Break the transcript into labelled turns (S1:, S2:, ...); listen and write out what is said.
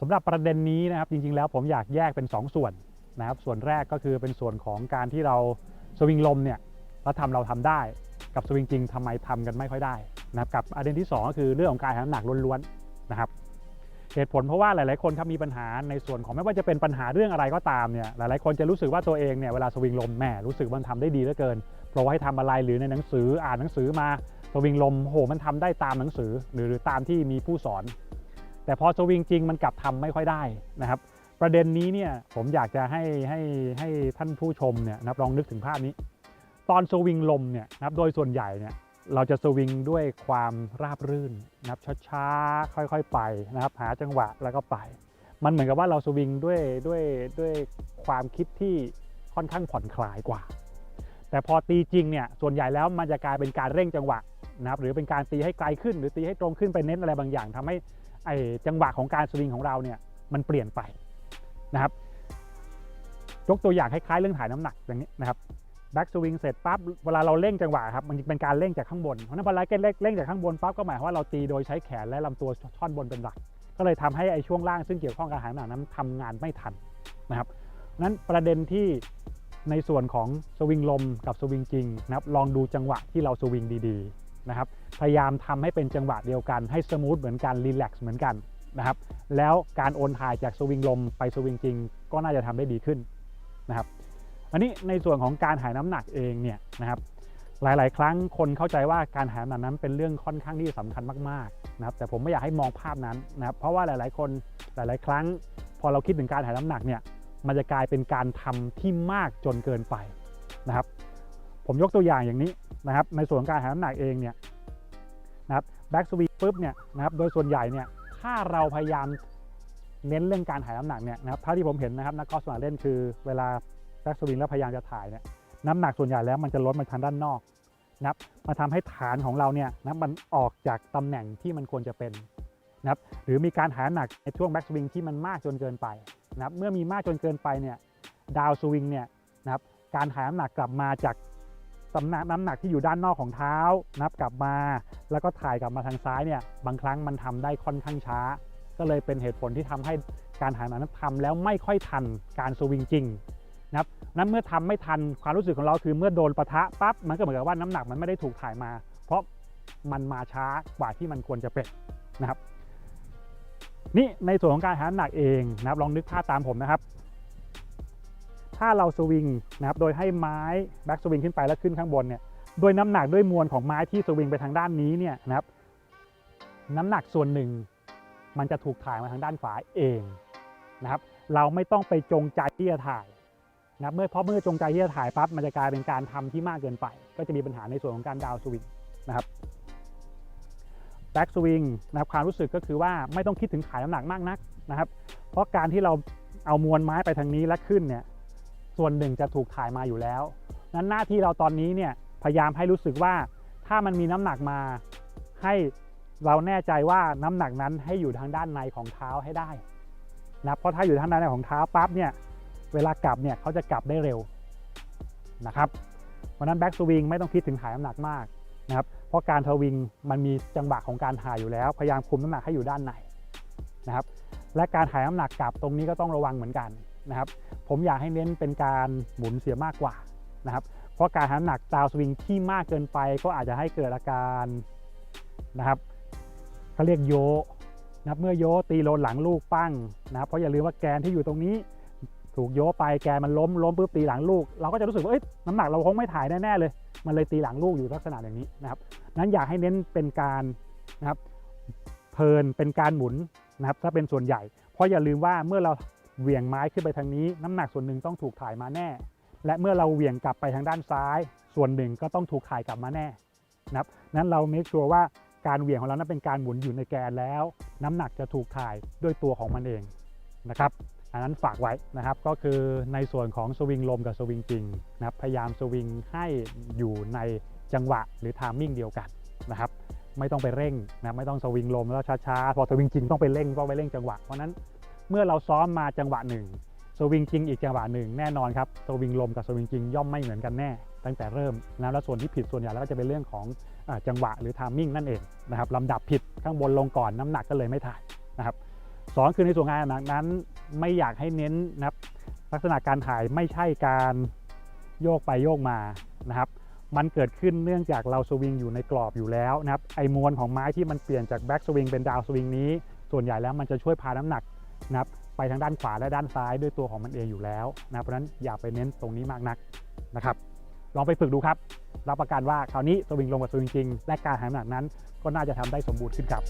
S1: สำหรับประเด็นนี้นะครับจริงๆแล้วผมอยากแยกเป็น 2 ส่วนนะครับส่วนแรกก็คือเป็นส่วนของการที่เราสวิงลมเนี่ยเราทำเราทำได้กับสวิงจริงทำไมทำกันไม่ค่อยได้นะครับกับประเด็นที่ 2 ก็คือเรื่องของการหาน้ำหนักล้วนๆนะครับเหตุผลเพราะว่าหลายๆคนครับมีปัญหาในส่วนของไม่ว่าจะเป็นปัญหาเรื่องอะไรก็ตามเนี่ยหลายๆคนจะรู้สึกว่าตัวเองเนี่ยเวลาสวิงลมแหมรู้สึกมันทำได้ดีเหลือเกินเพราะว่าให้ทำอะไรหรือในหนังสืออ่านหนังสือมาสวิงลมโหมันทำได้ตามหนังสือ หรือตามที่มีผู้สอน แต่พอสวิงจริงมันกลับทำไม่ค่อยได้นะครับ ประเด็นนี้เนี่ยผมอยากจะให้ให้ให้ท่านผู้ชมเนี่ยนะครับลองนึกถึงภาพนี้ ตอนสวิงลมเนี่ยนะครับโดยส่วนใหญ่เนี่ยเราจะสวิงด้วยความราบรื่นนะครับช้าๆค่อยๆไปนะครับ หาจังหวะแล้วก็ไป มันเหมือนกับว่าเราสวิงด้วยด้วยด้วยความคิดที่ค่อนข้างผ่อนคลายกว่า แต่พอตีจริงเนี่ยส่วนใหญ่แล้วมันจะกลายเป็นการเร่งจังหวะนะครับหรือเป็นการตีให้ไกลขึ้น หรือตีให้ตรงขึ้นไปเน้นอะไรบางอย่างทำให้ ไอจังหวะของการสวิงของเราเนี่ยมันเปลี่ยนไปนะครับยกตัวอย่างคล้ายๆเรื่องถ่ายน้ำหนักอย่างนี้นะครับแบ็กสวิงเสร็จปั๊บเวลาเราเร่งจังหวะครับมันเป็นการเร่งจากข้างบนเพราะนั้นพอเราเร่งเร่งจากข้างบนปั๊บก็หมายความว่าเราตีโดยใช้แขนและลำตัวท่อนบนเป็นหลัก ก็เลยทำให้ไอ้ช่วงล่างซึ่งเกี่ยวข้องกับอาหารหนักนั้นทำงานไม่ทันนะครับนั้นประเด็นที่ในส่วนของสวิงลมกับสวิงจริงนะครับลองดูจังหวะที่เราสวิงดีๆ นะครับพยายามทำให้เป็นจังหวะเดียวกันให้สมูทเหมือนกันรีแลกซ์เหมือนกันนะครับแล้วการโอนถ่ายจากสวิงลมไปสวิงจริง ก็น่าจะทำได้ดีขึ้นนะครับอันนี้ในส่วนของการหายน้ำหนักเองเนี่ยนะครับหลาย ๆ ครั้งคนเข้าใจว่าการหายน้ำหนักนั้นเป็นเรื่องค่อนข้างที่สำคัญมากๆนะครับแต่ผมไม่อยากให้มองภาพนั้นนะครับเพราะว่าหลาย ๆ คนหลาย ๆ ครั้ง พอเราคิดถึงการหายน้ำหนักเนี่ยมันจะกลายเป็นการทำที่มากจนเกินไปนะครับ ผมยกตัวอย่างอย่างนี้นะครับ ในส่วนการหายน้ำหนักเองเนี่ยนะครับแบ็กสวีปุ๊บเนี่ยนะครับโดยส่วนใหญ่เนี่ยถ้าเราพยายามเน้นเรื่องการหายน้ำหนักเนี่ยนะครับเท่าที่ผมเห็นนะครับนักกอล์ฟสมัครเล่นคือเวลาแบ็กสวิงแล้วพยายามจะถ่ายเนี่ยน้ำหนักส่วนใหญ่แล้วมันจะลดมาทางด้านนอกนะครับมาทำให้ฐานของเราเนี่ยนะมันออกจากตำแหน่งที่มันควรจะเป็นนะครับหรือมีการหายน้ำหนักในช่วงแบ็กสวิงที่มันมากจนเกินไปนะครับเมื่อมีมากจนเกินไปเนี่ยดาวสวิงเนี่ยนะครับการหายน้ำหนักกลับมาจาก ตำหนักน้ำหนักที่อยู่ด้านนอกของเท้านับกลับมา แล้วก็ถ่ายกลับมาทางซ้ายเนี่ยบางครั้งมันทำได้ค่อนข้างช้า ก็เลยเป็นเหตุผลที่ทำให้การถ่ายน้ำหนักทำแล้วไม่ค่อยทันการสวิงจริงนะครับนั้นเมื่อทำไม่ทันความรู้สึกของเราคือเมื่อโดนปะทะปั๊บมันก็เหมือนกับว่าน้ำหนักมันไม่ได้ถูกถ่ายมา เพราะมันมาช้ากว่าที่มันควรจะเป็นนะครับนี่ในส่วนของการหาน้ำหนักเองนะครับลองนึกภาพตามผมนะครับ ถ้าเราสวิงนะครับโดยให้ไม้แบ็กสวิงขึ้นไปแล้วขึ้นข้างบนเนี่ยโดยน้ำหนักด้วยมวลของไม้ที่สวิงไปทางด้านนี้เนี่ยนะครับน้ำหนักส่วนหนึ่ง มันจะถูกถ่ายมาทางด้านขวาเองนะครับ เราไม่ต้องไปจงใจที่จะถ่ายนะครับเมื่อเพราะเมื่อจงใจที่จะถ่ายปั๊บมันจะกลายเป็นการทำที่มากเกินไป ก็จะมีปัญหาในส่วนของการดาวสวิงนะครับแบ็กสวิงนะครับความรู้สึกก็คือว่าไม่ต้องคิดถึงขายน้ำหนักมากนักนะครับ เพราะการที่เราเอามวลไม้ไปทางนี้และขึ้นเนี่ย ส่วนหนึ่งจะถูกถ่ายมาอยู่แล้ว นั้นหน้าที่เราตอนนี้เนี่ยพยายามให้รู้สึกว่าถ้ามันมีน้ำหนักมาให้เราแน่ใจว่าน้ำหนักนั้นให้อยู่ทางด้านในของเท้าให้ได้นะเพราะถ้าอยู่ทางด้านในของเท้าปั๊บเนี่ยเวลากลับเนี่ยเขาจะกลับได้เร็วนะครับเพราะนั้นแบ็กสวิงไม่ต้องคิดถึงถ่ายน้ำหนักมากนะครับเพราะการทวิงมันมีจังหวะของการถ่ายอยู่แล้ว พยายามคุมน้ำหนักให้อยู่ด้านในนะครับและการถ่ายน้ำหนักกลับตรงนี้ก็ต้องระวังเหมือนกัน นะครับ ผมอยากให้เน้นเป็นการหมุนเสียมากกว่านะครับ เพราะการหาน้ำหนักดาวสวิงที่มากเกินไปก็อาจจะให้เกิดอาการนะครับเขาเรียกโยนะเมื่อโยตีโลนหลังลูกปั้งนะครับเพราะอย่าลืมว่าแกนที่อยู่ตรงนี้ ถูกโยไปแกนมันล้มล้มปุ๊บตีหลังลูก เราก็จะรู้สึกว่าเอ้ยน้ำหนักเราคงไม่ถ่ายแน่ๆเลย มันเลยตีหลังลูกอยู่ลักษณะอย่างนี้นะครับนั้นอยากให้เน้นเป็นการนะครับเพลินเป็นการหมุนนะครับถ้าเป็นส่วนใหญ่ เพราะอย่าลืมว่าเมื่อเรา เหวี่ยงไม้ขึ้นไปทางนี้ น้ำหนักส่วนหนึ่งต้องถูกถ่ายมาแน่ และเมื่อเราเหวี่ยงกลับไปทางด้านซ้าย ส่วนหนึ่งก็ต้องถูกถ่ายกลับมาแน่นะครับนั้นเราเมคชัวร์ว่าการเหวี่ยงของเรานั้นเป็นการหมุนอยู่ในแกนแล้ว น้ำหนักจะถูกถ่ายด้วยตัวของมันเองนะครับอันนั้นฝากไว้นะครับก็คือในส่วนของสวิงลมกับสวิงจริงนะครับพยายามสวิงให้อยู่ในจังหวะหรือทามมิ่งเดียวกันนะครับไม่ต้องไปเร่งนะไม่ต้องสวิงลมแล้วช้าๆพอสวิงจริงต้องไปเร่งก็ไปเร่งจังหวะเพราะนั้น เมื่อเราซ้อมมาจังหวะหนึ่งสวิงจริงอีกจังหวะหนึ่งแน่นอนครับสวิงลมกับสวิงจริงย่อมไม่เหมือนกันแน่ ตั้งแต่เริ่มนะแล้วส่วนที่ผิดส่วนใหญ่แล้วก็จะเป็นเรื่องของอจังหวะหรือทามมิ่งนั่นเองนะครับลำดับผิดข้างบนลงก่อนน้ำหนักก็เลยไม่ถ่ายนะครับสองคือในส่วนงานหนักนั้นไม่อยากให้เน้นนะครับลักษณะการถ่ายไม่ใช่การโยกไปโยกมานะครับมันเกิดขึ้นเนื่องจากเราสวิงอยู่ในกรอบอยู่แล้วนะครับไอมวลของไม้ที่มันเปลี่ยนจากแบ็กสวิงเป็นดาวสวิงนี้ส่วนใหญ่แล้วมันจะช่วยพาน้ำหนัก นะครับไปทางด้านขวาและด้านซ้ายด้วยตัวของมันเองอยู่แล้วนะเพราะฉะนั้นอย่าไปเน้นตรงนี้มากนักนะครับลองไปฝึกดูครับ รับประกันว่าคราวนี้สวิงลงกับสวิงจริง และการหาน้ำหนักนั้นก็น่าจะทำได้สมบูรณ์ขึ้นครับ